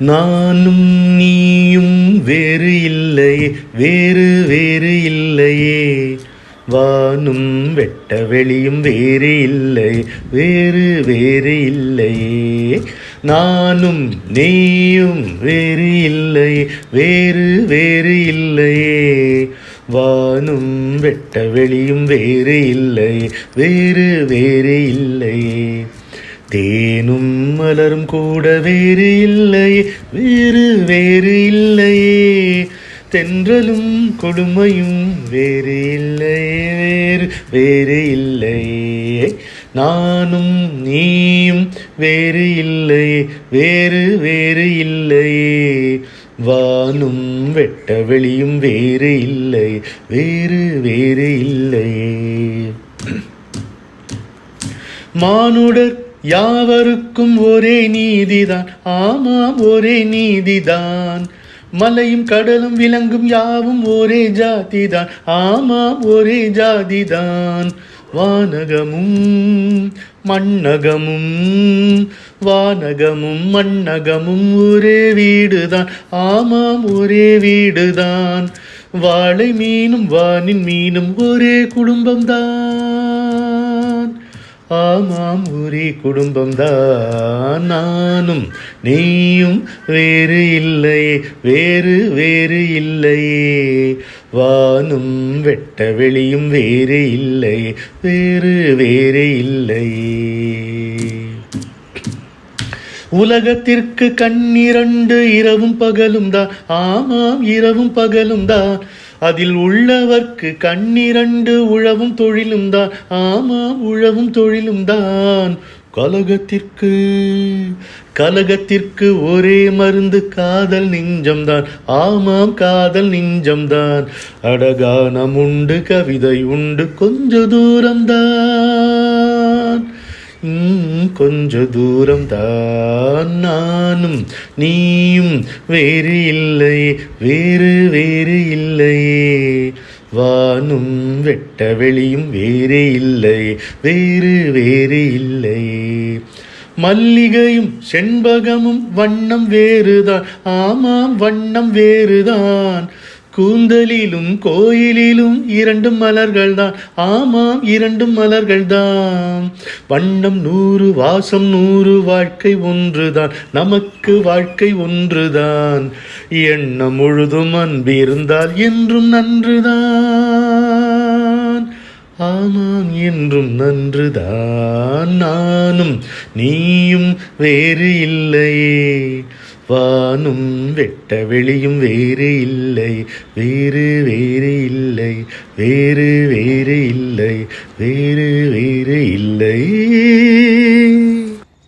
நானும் நீயும் வேறு இல்லையே வேறு வேறு இல்லையே. வானும் வெட்ட வெளியும் வேறு இல்லை வேறு வேறு இல்லையே. நானும் நீயும் வேறு இல்லை வேறு வேறு இல்லையே. வானும் வெட்ட வெளியும் வேறு இல்லை வேறு வேறு இல்லையே. தேனும் மலரும் கூட வேறு இல்லையே வேறு வேறு இல்லையே. தென்றலும் கொடுமையும் வேறு இல்லையே வேறு வேறு இல்லையே. நானும் நீயும் வேறு இல்லையே வேறு வேறு இல்லையே. வானும் வெட்ட வெளியும் வேறு இல்லை வேறு வேறு இல்லையே. மானுடர் யாவருக்கும் ஒரே நீதிதான். ஆமாம் ஒரே நீதிதான். மலையும் கடலும் விலங்கும் யாவும் ஒரே ஜாதிதான். ஆமாம் ஒரே ஜாதிதான். வானகமும் மண்ணகமும் வானகமும் மண்ணகமும் ஒரே வீடுதான். ஆமாம் ஒரே வீடுதான். வாழை மீனும் வானின் மீனும் ஒரே குடும்பம்தான். ஆமாம் ஒரே குடும்பம்தான் நானும். நீயும் வேறு இல்லையே வேறு வேறு இல்லையே. வானும் வெட்ட வெளியும் வேறு இல்லையே வேறு வேறு இல்லையே. உலகத்திற்கு கண்ணிரண்டு இரவும் பகலும் தான் ஆமாம் இரவும் பகலும் தான் அதில் உள்ளவர்க்கு கண்ணிரண்டு உழவும் தொழிலும் தான் ஆமாம் உழவும் தொழிலும் தான். கலகத்திற்கு கலகத்திற்கு ஒரே மருந்து காதல் நெஞ்சம்தான் ஆமாம் காதல் நெஞ்சம்தான் அடகானம் உண்டு கவிதை உண்டு கொஞ்ச தூரம்தான் கொஞ்ச தூரம் தான் நானும் நீயும் வேறு இல்லை வேறு வேறு இல்லையே வானும் வெட்ட வெளியும் வேறு இல்லை வேறு வேறு இல்லையே மல்லிகையும் செண்பகமும் வண்ணம் வேறுதான் ஆமாம் வண்ணம் வேறுதான். கூந்தலிலும் கோயிலிலும் இரண்டும் மலர்கள்தான். ஆமாம் இரண்டும் மலர்கள்தான். வண்ணம் நூறு வாசம் நூறு வாழ்க்கை ஒன்றுதான். நமக்கு வாழ்க்கை ஒன்றுதான். எண்ணம் முழுதும் அன்பு இருந்தால் என்றும் நன்றுதான். ஆமாம் என்றும் நன்றுதான். நானும் நீயும் வேறு இல்லையே. வானும் வெட்ட வெளியும் வேறு இல்லை. வேறு வேறு இல்லை. வேறு வேறு இல்லை. வேறு வேறு இல்லை.